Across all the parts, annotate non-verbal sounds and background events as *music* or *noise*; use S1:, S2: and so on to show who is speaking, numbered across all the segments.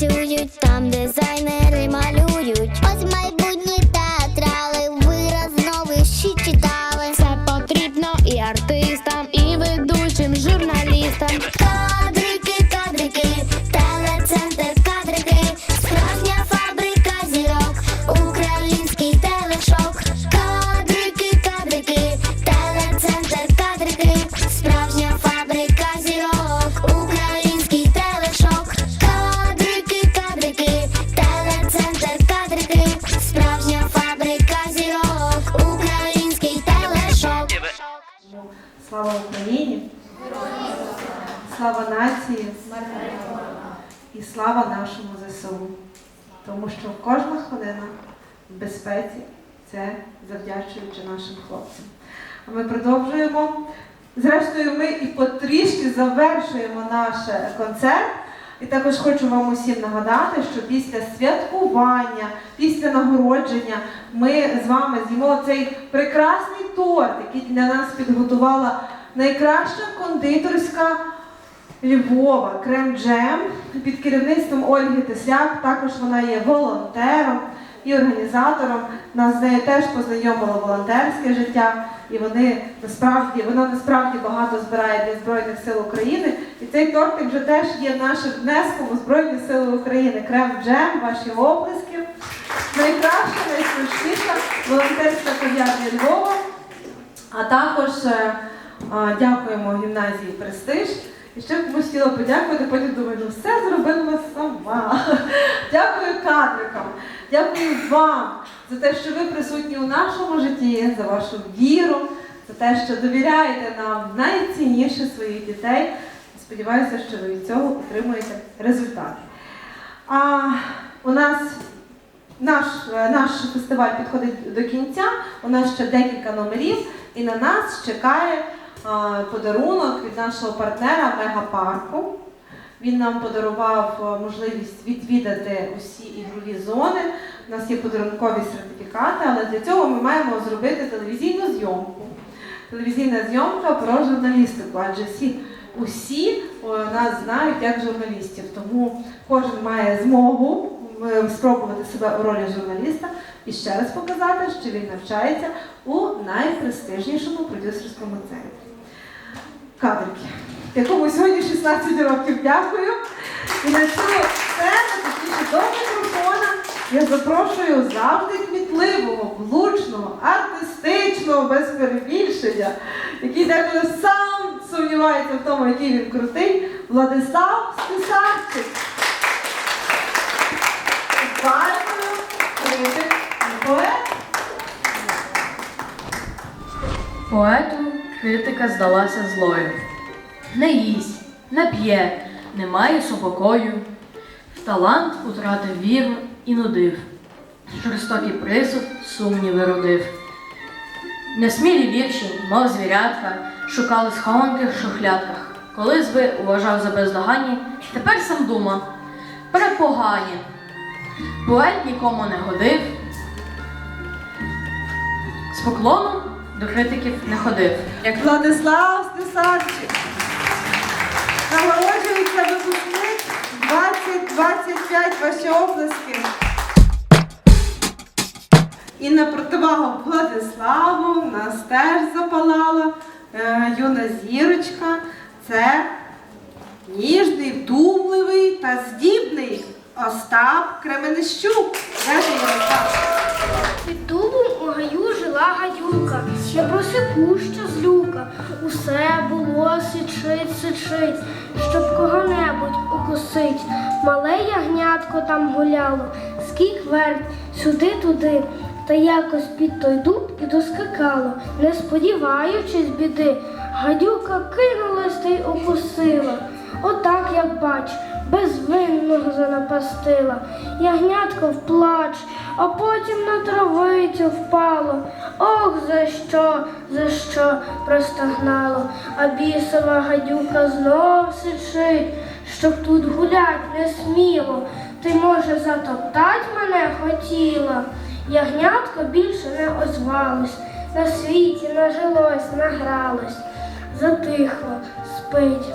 S1: танцюють там, дизайнери малюють. Ось майбутні театрали, вираз новий ще читали.
S2: Це потрібно і артистам, і ведучим журналістам.
S3: Що кожна хвилина в безпеці це завдячуючи нашим хлопцям. А ми продовжуємо. Зрештою, ми і потрішки завершуємо наш концерт. І також хочу вам усім нагадати, що після святкування, після нагородження ми з вами з'їмо цей прекрасний торт, який для нас підготувала найкраща кондитерська Львова крем-джем під керівництвом Ольги Тесляк. Також вона є волонтером і організатором. Нас з нею теж познайомило волонтерське життя, і вони насправді вона насправді багато збирає для Збройних сил України. І цей тортик вже теж є нашим внеском у Збройні Сили України. Крем-джем, ваші оплески. Найкраща, найсмачніша волонтерська кав'ярня Львова. А також е, а, дякуємо гімназії Престиж. Ще комусь хотіла подякувати, потім думаю, ну все зробила сама. *laughs* Дякую кадрикам, дякую вам за те, що ви присутні у нашому житті, за вашу віру, за те, що довіряєте нам найцінніше своїх дітей. Сподіваюся, що ви від цього отримуєте результати. А у нас наш, наш фестиваль підходить до кінця. У нас ще декілька номерів, і на нас чекає подарунок від нашого партнера Мегапарку. Він нам подарував можливість відвідати усі ігрові зони. У нас є подарункові сертифікати, але для цього ми маємо зробити телевізійну зйомку. Телевізійна зйомка про журналістику, адже всі усі нас знають як журналістів, тому кожен має змогу е, спробувати себе у ролі журналіста і ще раз показати, що він навчається у найпрестижнішому продюсерському центрі. Кадрики, якому сьогодні 16 років дякую. І на цю сцену, точніше до мікрофона, я запрошую завжди кмітливого, влучного, артистичного, без перебільшення, який деколи сам сумнівається в тому, який він крутий, Владислав Стусарчик. Баркою, поет.
S4: Поету критика здалася злою. Не їсть, не п'є, не має супокою. В талант утратив віру і нудив. Жорстокий присуд сумніви родив. Несмілі вірші, мов звірятка, шукали схованки в шухлядках. Колись би вважав за бездоганні, тепер сам дума. Препогані. Поет нікому не годив, з поклоном до критиків не ходив. Як
S3: Владислав Стусарчик. Нагороджується випускник 2025 ваші оплески. І на противагу Владиславу в нас теж запалала е, юна зірочка. Це ніжний, вдумливий та здібний Остап Кременищук. Де?
S5: Під дубом у гаю жила гадюка, не просипуща з люка. Усе було сичить, сичить, щоб кого-небудь укусить. Мале ягнятко там гуляло, скік верть, сюди-туди. Та якось під той дуб і доскакало, не сподіваючись біди. Гадюка кинулась та й укусила. Отак, як бач, безвинного занапастила. Ягнятко в плач, а потім на травицю впало. Ох, за що, за що простогнало, а бісова гадюка знов сичить, щоб тут гулять не сміло. Ти, може, затоптать мене хотіла? Ягнятко більше не озвалось, на світі нажилось, награлось, затихло, спить.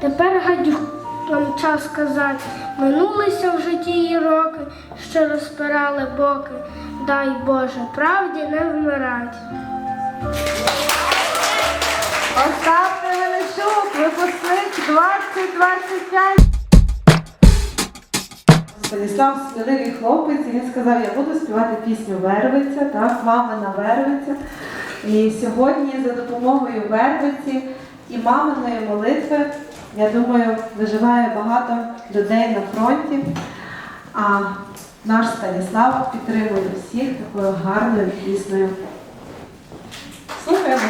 S5: Тепер гадю...
S6: нам час сказати. Минулися в житті її роки, що розпирали боки. Дай Боже, правді не вмирать.
S7: Остап Невеличук, випускник 2025. Станіслав сміливий хлопець, і він сказав, я буду співати пісню Вервиця, так, мамина Вервиця. І сьогодні за допомогою Вервиці і маминої молитви, я думаю, виживає багато людей на фронті. А наш Станіслав підтримує всіх такою гарною піснею. Слухаємо.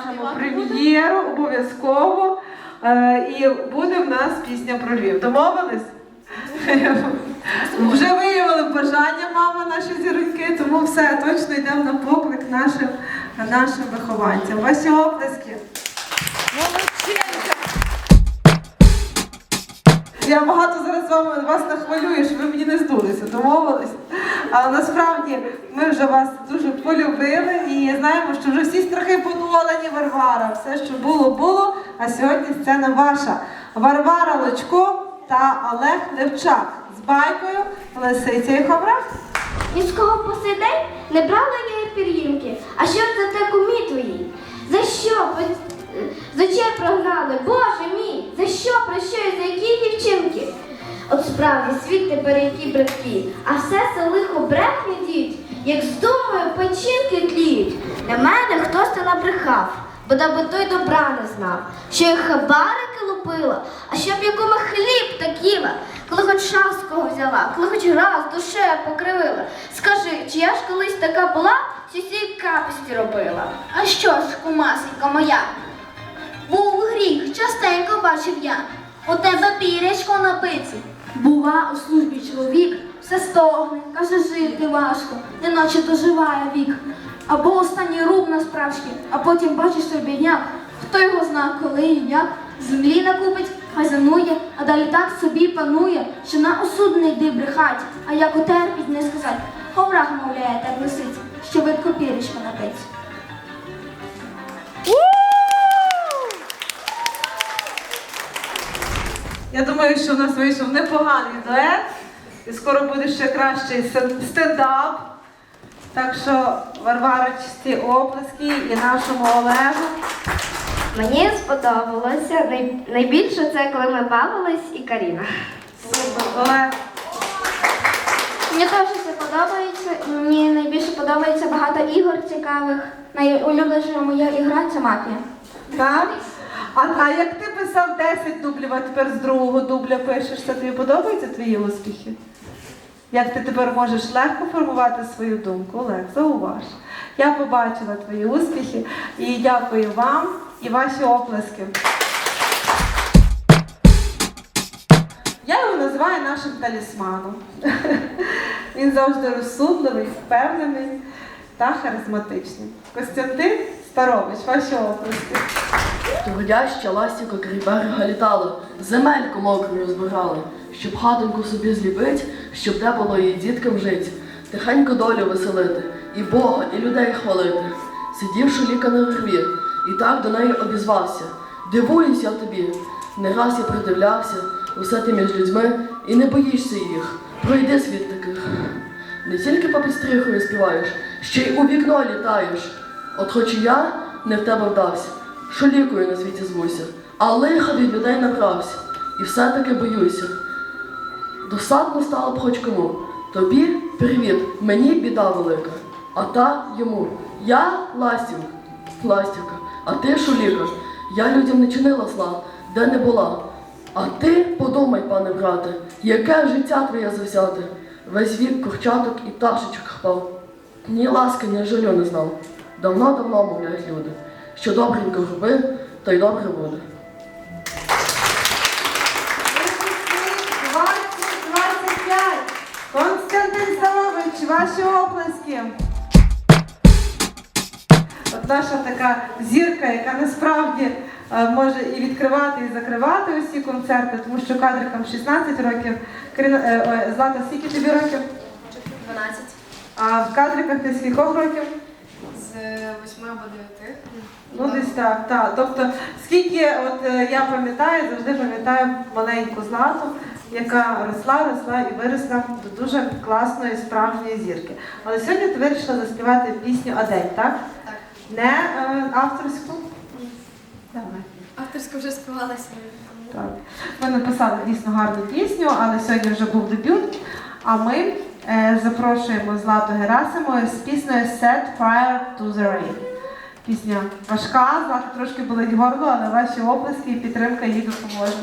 S7: Побачимо прем'єру, обов'язково. Е, і буде в нас пісня про Львів. Домовились? Вже виявили бажання, мама, наші зіроньки, тому все, точно йдемо на поклик нашим, нашим вихованцям. Ваші оплески. Я багато зараз з вами вас нахвалюю, щоб ви мені не здулися, домовились. Але насправді ми вже вас дуже полюбили і знаємо, що вже всі страхи понолені, Варвара. Все, що було, було. А сьогодні сцена ваша. Варвара Лочко та Олег Левчак з байкою Лисиця і Ховрах.
S6: Ні з кого по не брала я і пір'їнки. А що за те кумі твої? За що? За чим прогнали? Боже мій! За що, про що і за які дівчинки? От справді світ тепер які братки, а все це лихо брехня діть, як здумаю, печінки тліють. На мене хтось то набрехав, бо даби той добра не знав, що я хабарики лупила, а щоб якому хліб та кіла, коли хоч шанс кого взяла, коли хоч раз душею покривила. Скажи, чи я ж колись така була, чи всі капісті робила?
S8: А що ж, кумасенька моя? Був гріх, частенько бачив я. У тебе пірячко на пиці. Бува у службі чоловік, все стогне, каже, жити важко, неначе доживає вік. Або останній руб на справжки, а потім бачиш той бідняк, Хто його зна, коли і як, землі накупить, хазянує, а далі так собі панує, що на осуд не йди брехать, а як утерпіть не сказать, ховрах мовляє так лисиць, що видко пірічка напить.
S3: Я думаю, що в нас вийшов непоганий дует. І скоро буде ще кращий стендап. Так що Варвара чисті оплески і нашому Олегу.
S9: Мені сподобалося най- найбільше це, коли ми бавились і Каріна.
S3: Супер, Олег.
S8: Мені теж це подобається. Мені найбільше подобається багато ігор цікавих. Найулюбленіша моя ігра це мафія.
S3: Так? А, а як ти писав 10 дублів, а тепер з другого дубля пишеш, це тобі подобаються твої успіхи? Як ти тепер можеш легко формувати свою думку, Олег, зауваж. Я побачила твої успіхи і дякую вам і ваші оплески. Я його називаю нашим талісманом. *laughs* Він завжди розсудливий, впевнений та харизматичний. Костянтин Старович, ваші оплески.
S10: Трудяща ластівка край берега літала, земельку мокрою збирала, щоб хатоньку собі зліпить, щоб де було її діткам жить, тихенько долю веселити, і Бога, і людей хвалити. Сидівши ліка на вербі, і так до неї обізвався. Дивуюсь я тобі. Не раз я придивлявся, усе ти між людьми, і не боїшся їх. Пройди світ таких. Не тільки по підстріхою співаєш, ще й у вікно літаєш. От хоч і я не в тебе вдався, що лікою на світі звуся, а лиха від людей набрався, і все-таки боюся. Досадно стало б хоч кому. Тобі привіт, мені біда велика, а та йому. Я ластівка, ластівка, а ти шуліка. Я людям не чинила зла, де не була. А ти подумай, пане брате, яке життя твоє завзяте. Весь вік курчаток і пташечок хпав. Ні ласки, ні жалю не знав. Давно-давно мовляють люди, що добренько роби, то й добре буде.
S3: 20-25. Константин Савович, ваші оплески. От наша така зірка, яка насправді е, може і відкривати, і закривати усі концерти, тому що кадрикам 16 років. Е, Злата, скільки тобі років?
S11: 12.
S3: А в кадриках ти скількох років?
S11: З 8 або 9.
S3: Ну, десь так, так. Тобто, скільки от е, я пам'ятаю, завжди пам'ятаю маленьку злату, яка росла, росла і виросла до дуже класної справжньої зірки. Але сьогодні ти вирішила заспівати пісню Адель, так?
S11: Так.
S3: Не е, авторську? Давай.
S11: Авторська вже співалася.
S3: Так. Ми написали дійсно гарну пісню, але сьогодні вже був дебют. А ми запрошуємо Злату Герасимову з піснею Set Fire to the Rain. Пісня важка, Злата трошки болить горло, але ваші оплески і підтримка їй допоможе.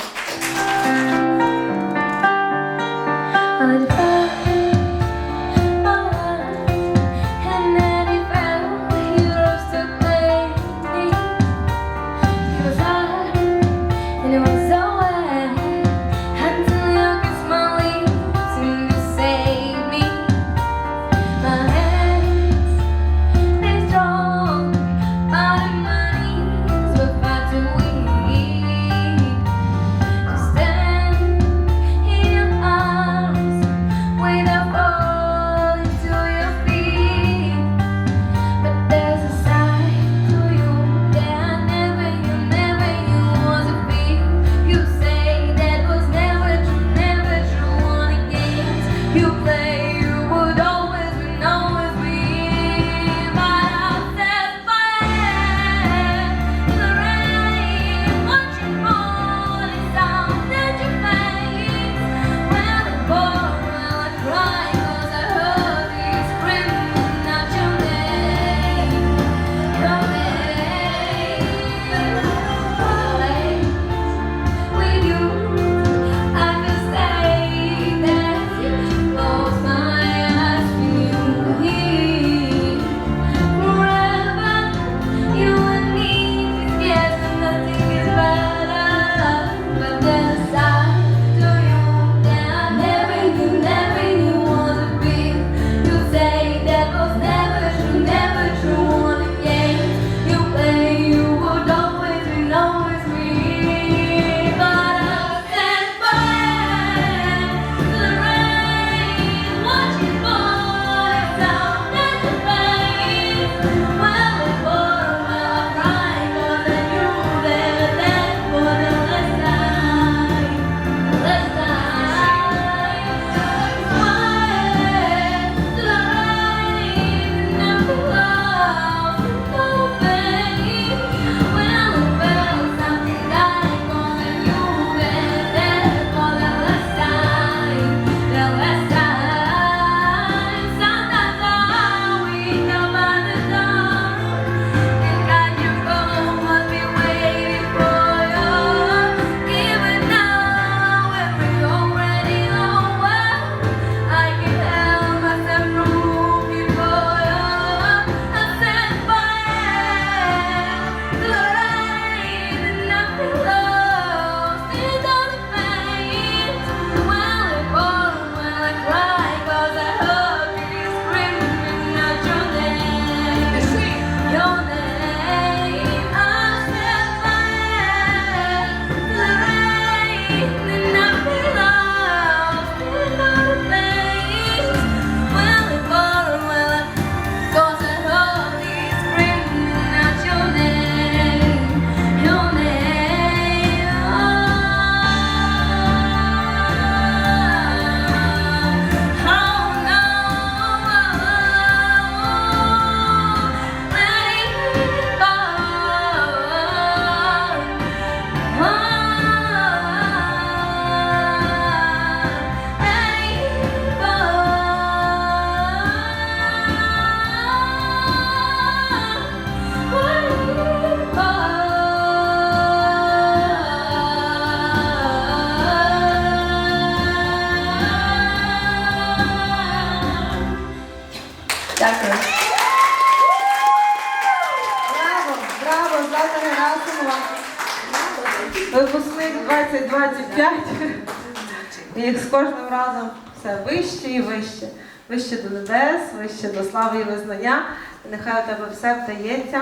S3: Все вище і вище. Вище до небес, вище до слави і визнання. Нехай у тебе все вдається.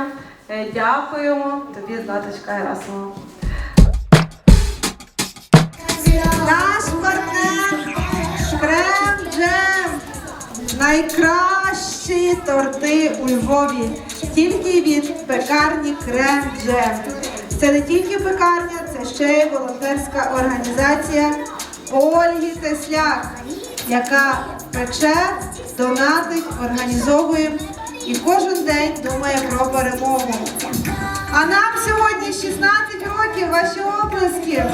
S3: Е, Дякуємо тобі, Златочка Герасимова.
S2: Наш партнер Крем Джем. Найкращі торти у Львові. Тільки від пекарні Крем Джем. Це не тільки пекарня, це ще й волонтерська організація Ольги Тесляк, яка пече, донатить, організовує і кожен день думає про перемогу. А нам сьогодні 16 років. Ваші оплески.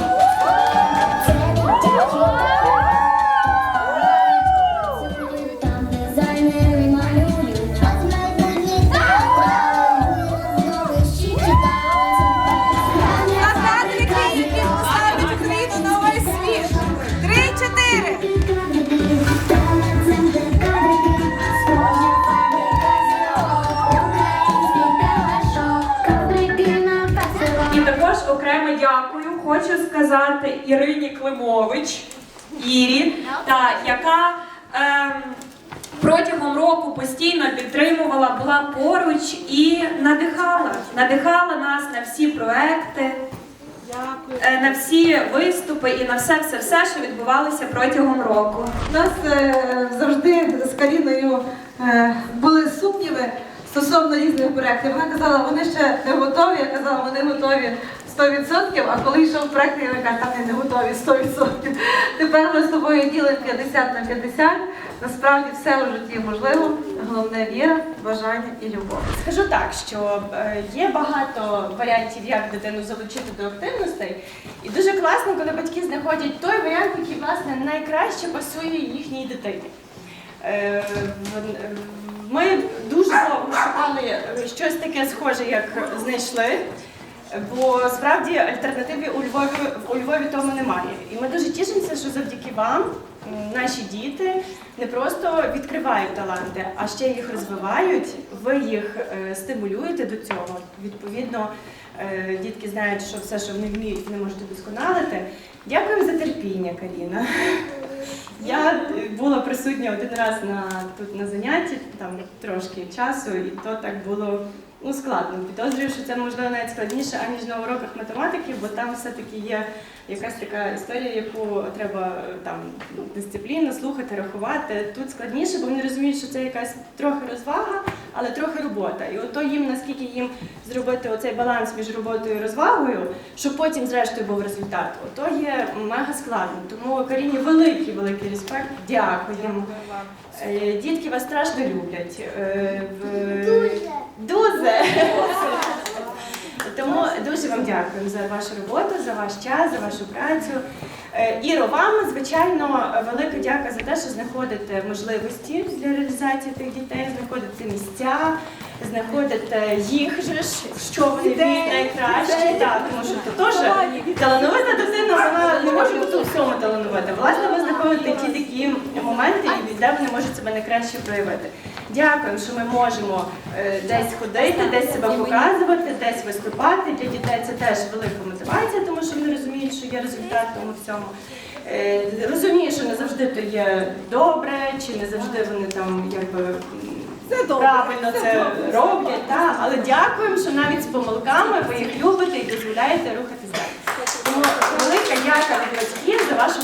S12: Сказати Ірині Климович, Ірі, та яка ем, протягом року постійно підтримувала, була поруч і надихала, надихала нас на всі проекти, е, на всі виступи і на все, все, все, що відбувалося протягом року.
S3: У нас е, завжди з Каріною е, були сумніви стосовно різних проєктів. Вона казала, вони ще не готові. Я казала, вони готові 100%, а коли йшов проєкт, я кажу, там вони не готові 100%. Тепер ми з тобою ділимо 50 на 50. Насправді все у житті можливо. Головне віра, бажання і любов.
S13: Скажу так, що е, є багато варіантів, як дитину залучити до активностей, і дуже класно, коли батьки знаходять той варіант, який власне найкраще пасує їхній дитині. Е, е, Ми дуже шукали щось таке схоже, як знайшли. Бо справді альтернативи у Львові у Львові тому немає. І ми дуже тішимося, що завдяки вам наші діти не просто відкривають таланти, а ще їх розвивають. Ви їх е, стимулюєте до цього. Відповідно, е, дітки знають, що все, що вони вміють, вони можуть удосконалити. Дякую за терпіння, Каріна. Я була присутня один раз на тут на занятті, там трошки часу, і то так було ну, складно. Підозрюю, що це можливо навіть складніше, аніж на уроках математики, бо там все-таки є якась така історія, яку треба там дисципліна, слухати, рахувати. Тут складніше, бо вони розуміють, що це якась трохи розвага, але трохи робота. І ото їм наскільки їм зробити оцей баланс між роботою і розвагою, щоб потім, зрештою, був результат. Ото є мега складно. Тому Каріні великий, великий респект. Дякуємо. Е, Дітки вас страшно люблять. Е, в- Дуже. *laughs* Тому дуже вам дякую за вашу роботу, за ваш час, за вашу працю. Е, Іро, вам, звичайно, велика дяка за те, що знаходите можливості для реалізації тих дітей, знаходите місця, знаходите їх же ж, що вони вміють найкраще. Так, тому що то теж талановита дитина, вона не може бути у всьому талановита. Власне, ви знаходите ті такі моменти, де вони можуть себе найкраще проявити. Дякую, що ми можемо е, десь ходити, десь себе показувати, десь виступати. Для дітей це теж велика мотивація, тому що вони розуміють, що є результат в тому всьому. Е, Розумію, що не завжди то є добре, чи не завжди вони там якби. Правильно це роблять, та, але дякуємо, що навіть з помилками ви їх любите і дозволяєте рухатись далі. Тому велика дяка від батьків за вашу